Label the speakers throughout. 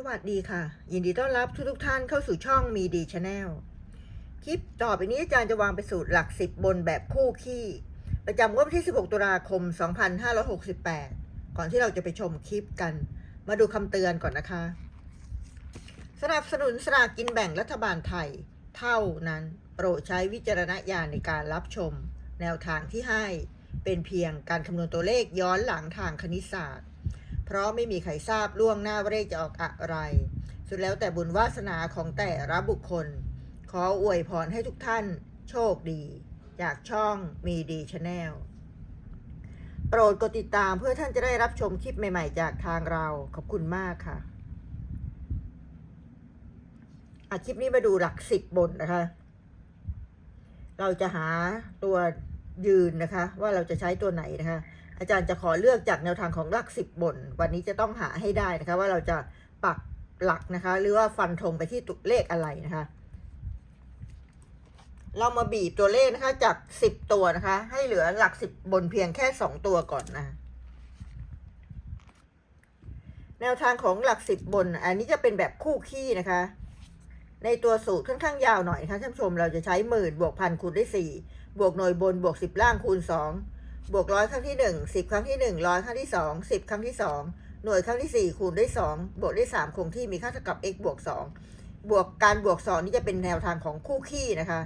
Speaker 1: สวัสดีค่ะ ยินดีต้อนรับทุกทุกท่านเข้าสู่ช่องมีดีชาแนลคลิปต่อไปนี้อาจารย์จะวางไปสูตรหลักสิบบนแบบคู่ขี้ ประจำวดวันที่ 16 ตุลาคม 2568 ก่อนที่เราจะไปชมคลิปกัน มาดูคำเตือนก่อนนะคะ สนับสนุนสลากกินแบ่งรัฐบาลไทย เท่านั้น โปรดใช้วิจารณญาณในการรับชม แนวทางที่ให้เป็นเพียงการคำนวณตัวเลขย้อนหลังทางคณิตศาสตร์ เพราะไม่มีใครทราบล่วงหน้าว่าเลขจะออกอะไร สุดแล้วแต่บุญวาสนาของแต่ละบุคคล ขออวยพรให้ทุกท่านโชคดี จากช่องมีดีชาแนลโปรดกดติดตามเพื่อท่านจะได้รับชมคลิปใหม่ๆ จากทางเรา ขอบคุณมากค่ะอาคลิปนี้มาดูหลักสิบบนนะคะ เราจะหาตัวยืนนะคะ ว่าเราจะใช้ตัวไหนนะคะ อาจารย์จะขอเลือกจากแนวทางของหลักสิบบน วันนี้จะต้องหาให้ได้นะคะ ว่าเราจะปักหลักนะคะ หรือว่าฟันธงไปที่ตัวเลขอะไรนะคะ เรามาบีบตัวเลขนะคะ จากสิบตัวนะคะ ให้เหลือหลักสิบบนเพียงแค่สองตัวก่อนนะแนวทางของหลักสิบบน อันนี้จะเป็นแบบคู่ขี้นะคะ ในตัวสูตรค่อนข้างยาวหน่อยนะคะท่านผู้ชมเราจะใช้หมื่นบวกพันคูณด้วยสี่บวกหน่วยบนบวกสิบล่างคูณสอง บวกร้อยครั้งที่หนึ่งสิบครั้งที่หนึ่งร้อยครั้งที่สองสิบครั้งที่สองหน่วยครั้งที่สี่คูณด้วยสองบวกด้วยสามคงที่มีค่าเท่ากับ x บวกสองบวกการบวกสองนี่จะเป็นแนวทางของคู่ขี้นะคะ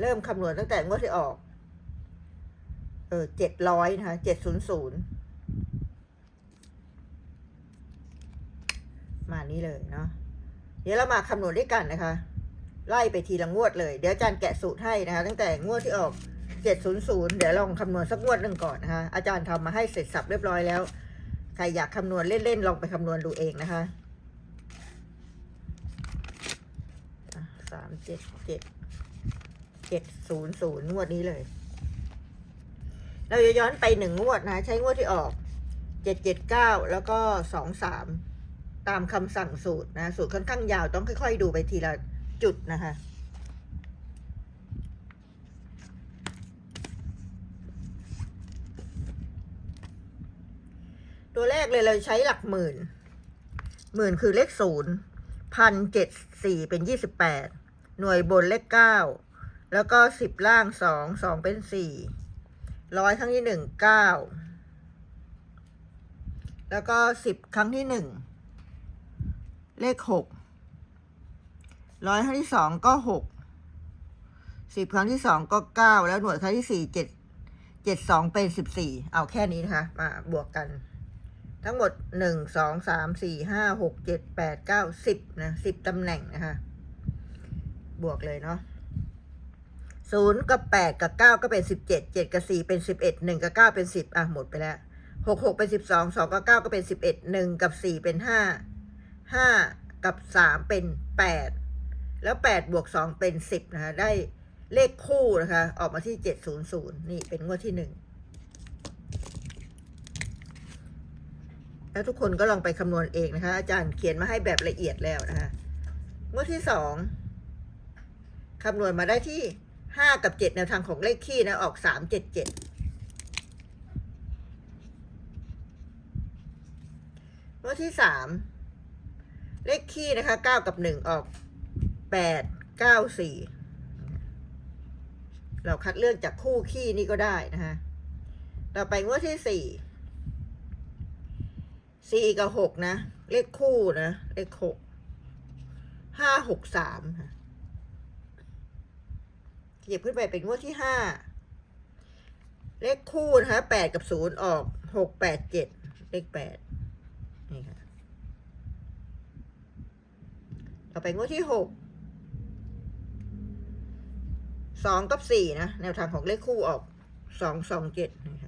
Speaker 1: เริ่มคำนวณตั้งแต่งวดที่ออก เออเจ็ดร้อยนะคะเจ็ดศูนย์ศูนย์มานี้เลยเนาะเดี๋ยวเรามาคำนวณด้วยกันนะคะ ไล่ไปทีละงวดเลย เดี๋ยวอาจารย์แกะสูตรให้นะคะ ตั้งแต่งวดที่ออก 700 เดี๋ยวลองคำนวณสักงวดหนึ่งก่อนนะคะอาจารย์ทำมาให้เสร็จสับเรียบร้อยแล้ว ใครอยากคำนวณเล่นๆ ลองไปคำนวณดูเองนะคะสามเจ็ดเจ็ดเจ็ดศูนย์ศูนย์งวดนี้เลย เราจะย้อนไปหนึ่งงวดนะ ใช้งวดที่ออกเจ็ดเจ็ดเก้าแล้วก็สองสามตามคำสั่งสูตรนะ สูตรค่อนข้างยาวต้องค่อย ๆ ดูไปทีละจุดนะคะ ตัวแรกเลยเราใช้หลักหมื่น หมื่นคือเลขศูนย์พันเจ็ดสี่เป็นยี่สิบแปดหน่วยบนเลขเก้าแล้วก็สิบล่างสองสองเป็นสี่ร้อยครั้งที่หนึ่งเก้าแล้วก็สิบครั้งที่หนึ่งเลขหกร้อยครั้งที่สองก็หกสิบครั้งที่สองก็เก้าแล้วหน่วยครั้งที่สี่เจ็ดเจ็ดสองเป็นสิบสี่เอาแค่นี้นะคะ มาบวกกัน ทั้งหมดหนึ่งสองสามสี่ห้าหกเจ็ดแปดเก้าสิบนะสิบตำแหน่งนะคะ บวกเลยเนาะศูนย์กับแปดกับเก้าก็เป็นสิบเจ็ดเจ็ดกับสี่เป็นสิบเอ็ดหนึ่งกับเก้าเป็นสิบอะหมดไปแล้วหกหกเป็นสิบสองสองกับเก้าก็เป็นสิบเอ็ดหนึ่งกับสี่เป็นห้าห้ากับสามเป็นแปดแล้วแปดบวกสองเป็นสิบนะคะได้เลขคู่นะคะ ออกมาที่เจ็ดศูนย์ศูนย์นี่เป็นงวดที่หนึ่ง แล้วทุกคนก็ลองไปคำนวณเองนะคะ อาจารย์เขียนมาให้แบบละเอียดแล้วนะคะงวดที่สองคำนวณมาได้ที่ห้ากับเจ็ดแนวทางของเลขคี่นะ ออกสามเจ็ดเจ็ดงวดที่สามเลขคี่นะคะเก้ากับหนึ่งออกแปดเก้าสี่เราคัดเลือกจากคู่คี่นี่ก็ได้นะคะต่อไปงวดที่สี่ สี่กับหกนะ เลขคู่นะ เลขหกห้าหกสามค่ะหยิบขึ้นไปเป็นงวดที่ห้าเลขคู่นะคะแปดกับศูนย์ออกหกแปดเจ็ดเลขแปดนี่ค่ะต่อไปงวดที่หกสองกับสี่นะ แนวทางของเลขคู่ออกสองสองเจ็ดนี่ค่ะ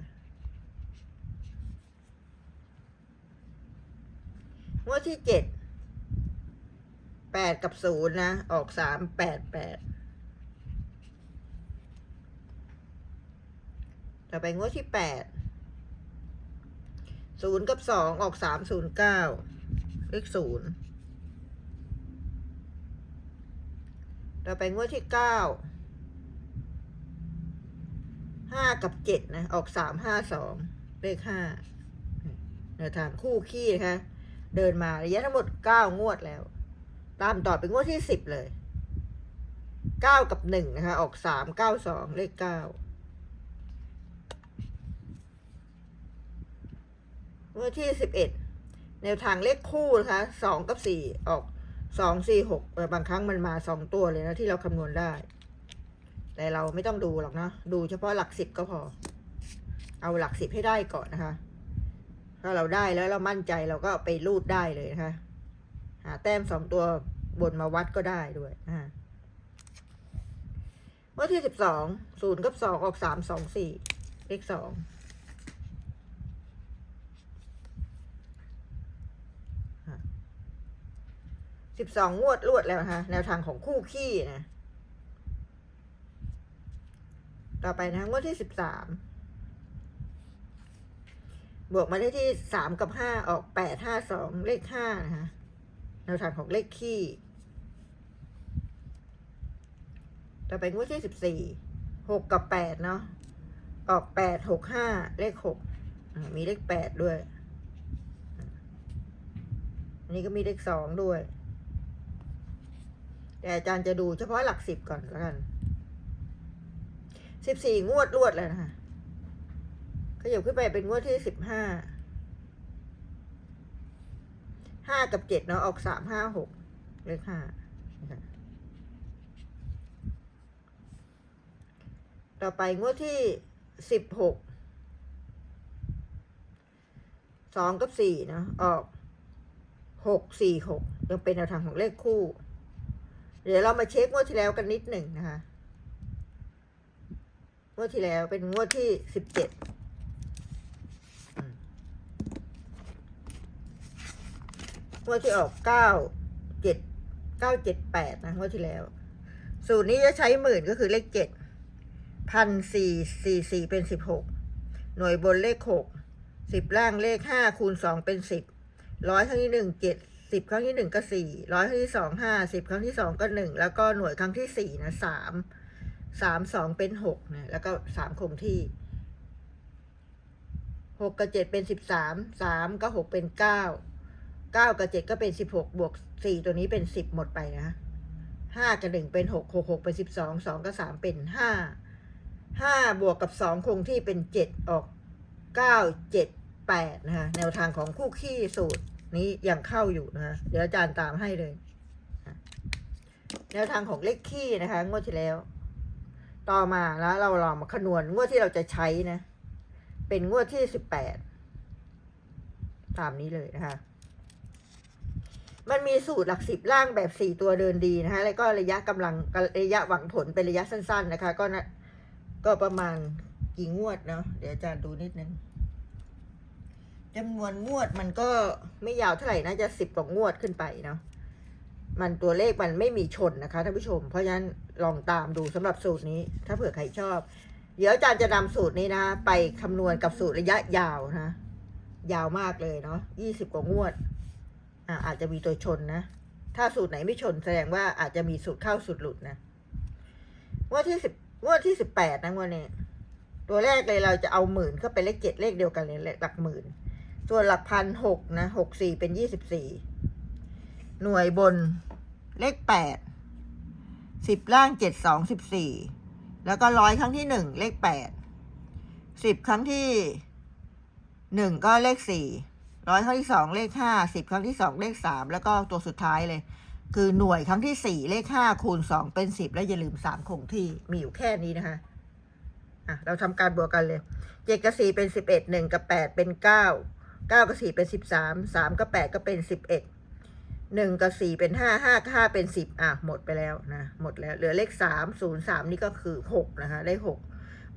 Speaker 1: งวดที่เจ็ดแปดกับศูนย์นะ ออกสามแปดแปดต่อไปงวดที่แปดศูนย์กับสองออกสามศูนย์เก้าเลขศูนย์ต่อไปงวดที่เก้าห้ากับเจ็ดนะ ออกสามห้าสองเลขห้าแนวทางคู่ขี้นะคะ เดินมาระยะทั้งหมดเก้างวดแล้ว ตามต่อเป็นงวดที่สิบเลยเก้ากับหนึ่งนะคะ ออกสามเก้าสองเลขเก้างวดที่สิบเอ็ดแนวทางเลขคู่นะคะสองกับสี่ออกสองสี่หกบางครั้งมันมาสองตัวเลยนะที่เราคำนวณได้ แต่เราไม่ต้องดูหรอกนะดูเฉพาะหลักสิบก็พอ เอาหลักสิบให้ได้ก่อนนะคะ ถ้าเราได้แล้วเรามั่นใจเราก็ไปรูดได้เลยนะคะหาแต้มสองตัวบนมาวัดก็ได้ด้วยอ่าเมื่อที่สิบสองศูนย์กับสองออกสามสองสี่เลขสองสิบสองงวดรวดแล้วนะคะแนวทางของคู่ขี้นะ ต่อไปนะงวดที่สิบสาม บวกมาได้ที่สามกับห้าออกแปดห้าสองเลขห้านะคะแนวทางของเลขขี้ ต่อไปงวดที่สิบสี่หกกับแปดเนาะ ออกแปดหกห้าเลขหกมีเลขแปดด้วย อันนี้ก็มีเลขสองด้วย แต่อาจารย์จะดูเฉพาะหลักสิบก่อนแล้วกันสิบสี่งวดรวดแล้วนะคะ ขยับขึ้นไปเป็นงวดที่สิบห้า ห้ากับเจ็ดเนาะออกสามห้าหกเลขห้านะคะต่อไปงวดที่สิบหก สองกับสี่เนาะออกหกสี่หกยังเป็นแนวทางของเลขคู่ เดี๋ยวเรามาเช็คงวดที่แล้วกันนิดหนึ่งนะคะ งวดที่แล้วเป็นงวดที่สิบเจ็ด วดที่ออกเก้าเจ็ดเก้าเจ็ดแปดนะงวดที่แล้ว สูตรนี้จะใช้หมื่นก็คือเลขเจ็ดพันสี่สี่สี่เป็นสิบหกหน่วยบนเลขหกสิบล่างเลขห้าคูณสองเป็นสิบร้อยครั้งที่หนึ่งเจ็ดสิบครั้งที่หนึ่งก็สี่ร้อยครั้งที่สองห้าสิบครั้งที่สองก็หนึ่งแล้วก็หน่วยครั้งที่สี่นะสามสามสองเป็นหกนะแล้วก็สามคงที่หกกับเจ็ดเป็นสิบสามสามก็หกเป็นเก้า เก้ากับเจ็ดก็เป็นสิบหกบวกสี่ตัวนี้เป็นสิบหมดไปนะห้ากับหนึ่งเป็นหกหกหกเป็นสิบสองสองกับสามเป็นห้าห้าบวกกับสองคงที่เป็นเจ็ดออกเก้าเจ็ดแปดนะคะแนวทางของคู่ขี้สูตรนี้ยังเข้าอยู่นะคะเดี๋ยวอาจารย์ตามให้เลย แนวทางของเลขขี้นะคะ งวดที่แล้ว ต่อมาแล้วเราลองมาคำนวณงวดที่เราจะใช้นะ เป็นงวดที่สิบแปดตามนี้เลยนะคะ มันมีสูตรหลักสิบล่างแบบสี่ตัวเดินดีนะคะแล้วก็ระยะกำลังระยะหวังผลเป็นระยะสั้น ๆ นะคะ ก็นะก็ประมาณกี่งวดเนาะเดี๋ยวอาจารย์ดูนิดนึงจำนวนงวดมันก็ไม่ยาวเท่าไหร่น่าจะสิบกว่างวดขึ้นไปเนาะมันตัวเลขมันไม่มีชนนะคะท่านผู้ชม เพราะฉะนั้นลองตามดูสำหรับสูตรนี้ ถ้าเผื่อใครชอบ เดี๋ยวอาจารย์จะนำสูตรนี้นะ ไปคำนวณกับสูตรระยะยาวนะ ยาวมากเลยเนาะยี่สิบกว่างวด อาอาจจะมีตัวชนนะ ถ้าสูตรไหนไม่ชนแสดงว่าอาจจะมีสูตรเข้าสูตรหลุดนะงวดที่สิบงวดที่สิบแปดนะงวดนี้ ตัวแรกเลยเราจะเอาหมื่นเข้าไปเลขเจ็ดเลขเดียวกันเลยหลักหมื่น ส่วนหลักพันหกนะหกสี่เป็นยี่สิบสี่หน่วยบนเลขแปดสิบล่างเจ็ดสองสิบสี่แล้วก็ร้อยครั้งที่หนึ่งเลขแปดสิบครั้งที่หนึ่งก็เลขสี่ ร้อยครั้งที่สองเลขห้าสิบครั้งที่สองเลขสามแล้วก็ตัวสุดท้ายเลย คือหน่วยครั้งที่สี่เลขห้าคูณสองเป็นสิบแล้วอย่าลืมสามคงที่มีอยู่แค่นี้นะคะอะเราทำการบวกกันเลยเจ็ดกับสี่เป็นสิบเอ็ดหนึ่งกับแปดเป็นเก้าเก้ากับสี่เป็นสิบสามสามกับแปดก็เป็นสิบเอ็ดหนึ่งกับสี่เป็นห้าห้ากับห้าเป็นสิบอะหมดไปแล้วนะหมดแล้วเหลือเลขสามศูนย์สามนี่ก็คือหกนะคะได้หก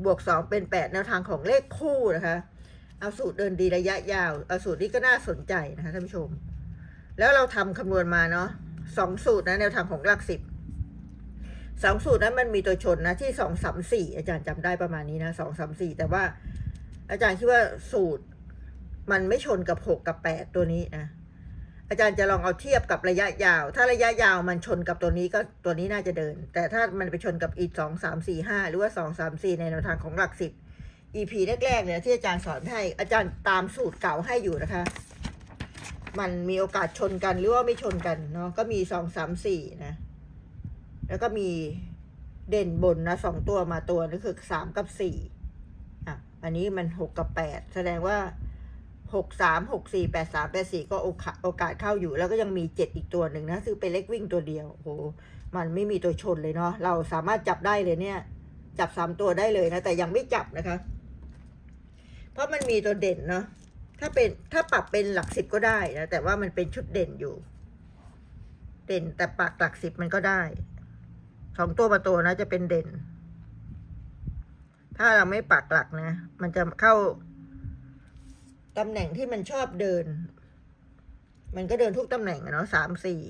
Speaker 1: บวกสองเป็นแปดแนวทางของเลขคู่นะคะ เอาสูตรเดินดีระยะยาว เอาสูตรนี้ก็น่าสนใจนะคะท่านผู้ชม แล้วเราทำคำนวณมาเนาะสองสูตรนะแนวทางของหลักสิบสองสูตรนั้นมันมีตัวชนนะที่สองสามสี่อาจารย์จำได้ประมาณนี้นะสองสามสี่แต่ว่า อาจารย์คิดว่าสูตรมันไม่ชนกับหกกับแปดตัวนี้นะอาจารย์จะลองเอาเทียบกับระยะยาว ถ้าระยะยาวมันชนกับตัวนี้ก็ตัวนี้น่าจะเดิน แต่ถ้ามันไปชนกับอีกสองสามสี่ห้าหรือว่าสองสามสี่ในแนวทางของหลักสิบ EP แรกๆเนี่ยที่อาจารย์สอนให้อาจารย์ตามสูตรเก่าให้อยู่นะคะ มันมีโอกาสชนกันหรือว่าไม่ชนกันเนาะก็มีสองสามสี่นะ แล้วก็มีเด่นบนนะสองตัวมาตัวนี่คือสามกับสี่อะอันนี้มันหกกับแปดแสดงว่าหกสามหกสี่แปดสามแปดสี่ก็โอกาสโอกาสเข้าอยู่ แล้วก็ยังมีเจ็ดอีกตัวหนึ่งนะคือเป็นเล็กวิ่งตัวเดียวโหมันไม่มีตัวชนเลยเนาะเราสามารถจับได้เลยเนี่ย จับสามตัวได้เลยนะแต่ยังไม่จับนะคะ เพราะมันมีตัวเด่นเนาะถ้าเป็นถ้าปรับเป็นหลักสิบก็ได้นะแต่ว่ามันเป็นชุดเด่นอยู่ เด่นแต่ปักหลักสิบมันก็ได้สองตัวมาตัวนะจะเป็นเด่น ถ้าเราไม่ปักหลักนะ มันจะเข้าตำแหน่งที่มันชอบเดิน มันก็เดินทุกตำแหน่งอะเนาะสามสี่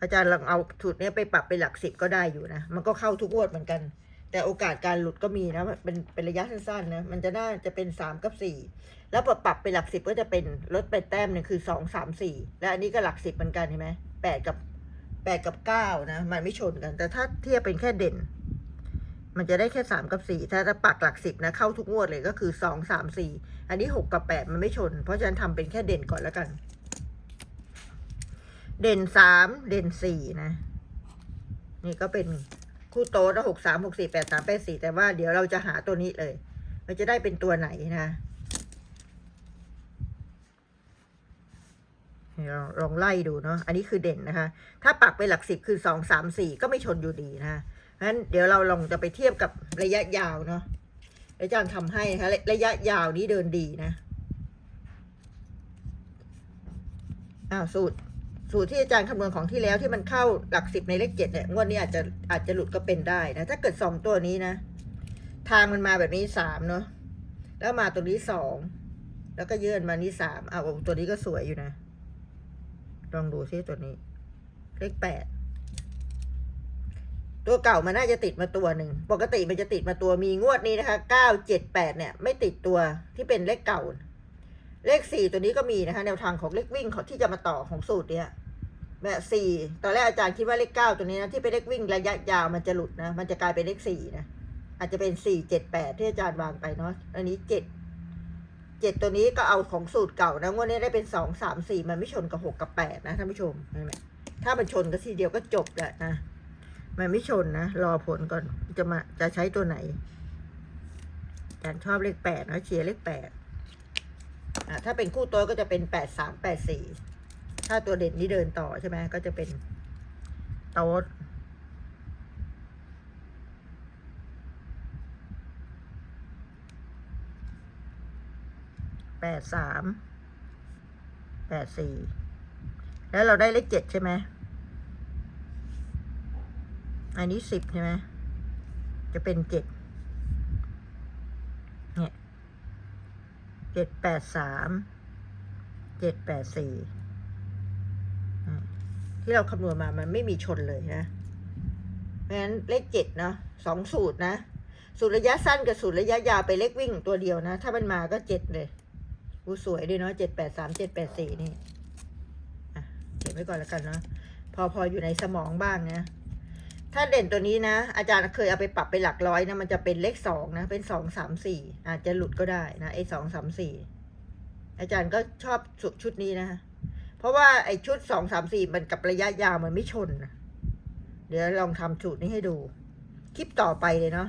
Speaker 1: อาจารย์ลองเอาสูตรนี้ไปปรับเป็นหลักสิบก็ได้อยู่นะ มันก็เข้าทุกงวดเหมือนกัน แต่โอกาสการหลุดก็มีนะเป็นเป็นระยะสั้นๆนะมันจะได้จะเป็นสามกับสี่แล้วพอปรับเป็นหลักสิบก็จะเป็นลดไปแต้มหนึ่งคือสองสามสี่และอันนี้ก็หลักสิบเหมือนกันเห็นไหมแปดกับแปดกับเก้านะ มันไม่ชนกัน แต่ถ้าเทียบเป็นแค่เด่น มันจะได้แค่สามกับสี่ถ้าจะปักหลักสิบนะเข้าทุกงวดเลยก็คือสองสามสี่อันนี้หกกับแปดมันไม่ชน เพราะฉะนั้นทำเป็นแค่เด่นก่อนแล้วกัน เด่นสามเด่นสี่นะ นี่ก็เป็น คู่โต๊ะหกสามหกสี่แปดสามแปดสี่แต่ว่าเดี๋ยวเราจะหาตัวนี้เลยมันจะได้เป็นตัวไหนนะเราลองไล่ดูเนาะอันนี้คือเด่นนะคะ ถ้าปักไปหลักสิบคือสองสามสี่ก็ไม่ชนอยู่ดีนะเพราะฉะนั้นเดี๋ยวเราลองจะไปเทียบกับระยะยาวเนาะอาจารย์ทำให้นะคะระระยะยาวนี้เดินดีนะอ้าวสูตร สูตรที่อาจารย์คำนวณของที่แล้วที่มันเข้าหลักสิบในเลขเจ็ดเนี่ยงวดนี้อาจจะอาจจะหลุดก็เป็นได้นะ ถ้าเกิดสองตัวนี้นะ ทางมันมาแบบนี้สามเนาะแล้วมาตัวนี้สองแล้วก็ยื่นมานี้สามเอาวตัวนี้ก็สวยอยู่นะ ลองดูซิตัวนี้ เลขแปดตัวเก่ามันน่าจะติดมาตัวหนึ่ง ปกติมันจะติดมาตัวมีงวดนี้นะคะเก้าเจ็ดแปดเนี่ย ไม่ติดตัวที่เป็นเลขเก่า เลขสี่ตัวนี้ก็มีนะคะ แนวทางของเลขวิ่งของที่จะมาต่อของสูตรเนี้ยแบบสี่ตอนแรกอาจารย์คิดว่าเลขเก้าตัวนี้นะที่เป็นเลขวิ่งระยะยาวมันจะหลุดนะ มันจะกลายเป็นเลขสี่นะอาจจะเป็นสี่เจ็ดแปดที่อาจารย์วางไปเนาะอันนี้เจ็ดเจ็ดตัวนี้ก็เอาของสูตรเก่านะงวดนี้ได้เป็นสองสามสี่มันไม่ชนกับหกกับแปดนะท่านผู้ชมเห็นไหมถ้ามันชนก็ทีเดียวก็จบแหละนะมันไม่ชนนะ รอผลก่อนจะมาจะใช้ตัวไหนอาจารย์ชอบเลขแปดนะเชียร์เลขแปด ถ้าเป็นคู่ต๊ะก็จะเป็นแปดสามแปดสี่ถ้าตัวเด่นนี้เดินต่อใช่ไหมก็จะเป็นโต๊ะแปดสามแปดสี่แล้วเราได้เลขเจ็ดใช่ไหมอันนี้สิบใช่ไหมจะเป็นเจ็ด เนี่ย เจ็ดแปดสามเจ็ดแปดสี่ที่เราคำนวณมามันไม่มีชนเลยนะเพราะฉะนั้นเลขเจ็ดเนาะสองสูตรนะ สูตรระยะสั้นกับสูตรระยะยาวไปเลขวิ่งตัวเดียวนะ ถ้ามันมาก็เจ็ดเลยอู้สวยด้วยเนาะเจ็ดแปดสามเจ็ดแปดสี่นี่อะเก็บไว้ก่อนแล้วกันเนาะพอพออยู่ในสมองบ้างนะ ถ้าเด่นตัวนี้นะ อาจารย์เคยเอาไปปรับไปหลักร้อยนะ มันจะเป็นเลขสองนะ เป็นสองสามสี่อาจจะหลุดก็ได้นะไอ้สองสามสี่อาจารย์ก็ชอบสุดชุดนี้นะ เพราะว่าไอ้ชุดสองสามสี่มันกับระยะยาวมันไม่ชนนะเดี๋ยวลองทำสูตรนี้ให้ดู คลิปต่อไปเลยเนาะ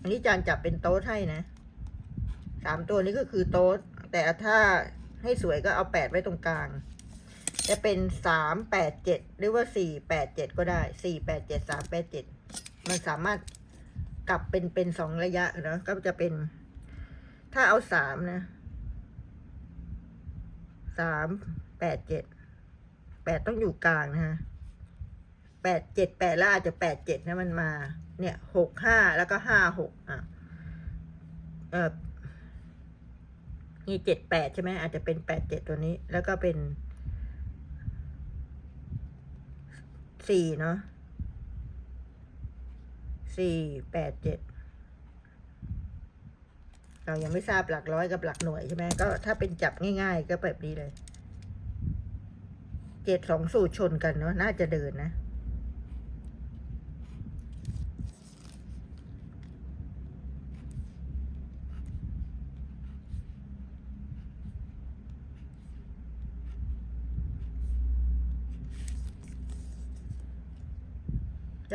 Speaker 1: อันนี้อาจารย์จับเป็นโต๊ะให้นะสามตัวนี้ก็คือโต๊ะแต่ถ้า ให้สวยก็เอาแปดไว้ตรงกลาง จะเป็นสามแปดเจ็ดหรือว่าสี่แปดเจ็ดก็ได้สี่แปดเจ็ดสามแปดเจ็ดมันสามารถกลับเป็นเป็นสองระยะเนาะก็จะเป็น ถ้าเอาสามนะสามแปดเจ็ดแปดต้องอยู่กลางนะฮะแปดเจ็ดแปดแล้วอาจจะแปดเจ็ดนะมันมา เนี่ยหกห้าแล้วก็ห้าหกอะเออ นี่เจ็ดแปดใช่ไหมอาจจะเป็นแปดเจ็ดตัวนี้ แล้วก็เป็นสี่เนาะสี่แปดเจ็ดเรายังไม่ทราบหลักร้อยกับหลักหน่วยใช่ไหมก็ถ้าเป็นจับง่ายๆ ก็แบบนี้เลยเจ็ดสองสูตรชนกันเนาะน่าจะเดินนะ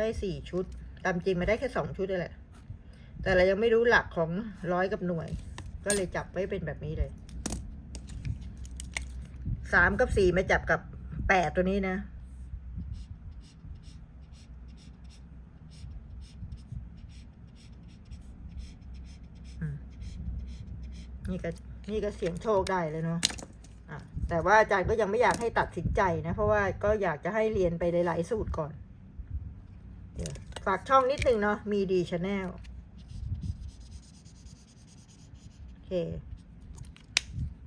Speaker 1: ได้สี่ชุด ตามจริงมาได้แค่สองชุดนี่แหละ แต่เรายังไม่รู้หลักของร้อยกับหน่วย ก็เลยจับไว้เป็นแบบนี้เลย สามกับสี่มาจับกับแปดตัวนี้นะ นี่ก็นี่ก็เสียงโชคได้เลยเนาะแต่ว่าอาจารย์ก็ยังไม่อยากให้ตัดสินใจนะ เพราะว่าก็อยากจะให้เรียนไปหลาย ๆ สูตรก่อน ฝากช่องนิดนึงเนาะมีดีชาแนลโอเค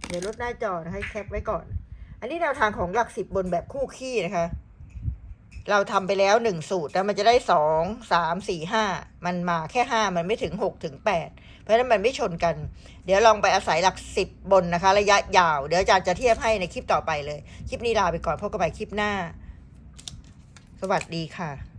Speaker 1: เดี๋ยวลดหน้าจอนะให้แคปไว้ก่อน อันนี้แนวทางของหลักสิบบนแบบคู่ขี้นะคะ เราทำไปแล้วหนึ่งสูตรแล้วมันจะได้สองสามสี่ห้ามันมาแค่ห้ามันไม่ถึงหกถึงแปดเพราะฉะนั้นมันไม่ชนกัน เดี๋ยวลองไปอาศัยหลักสิบบนนะคะ ระยะยาว เดี๋ยวอาจารย์จะเทียบให้ในคลิปต่อไปเลย คลิปนี้ลาไปก่อนพบกันใหม่คลิปหน้า สวัสดีค่ะ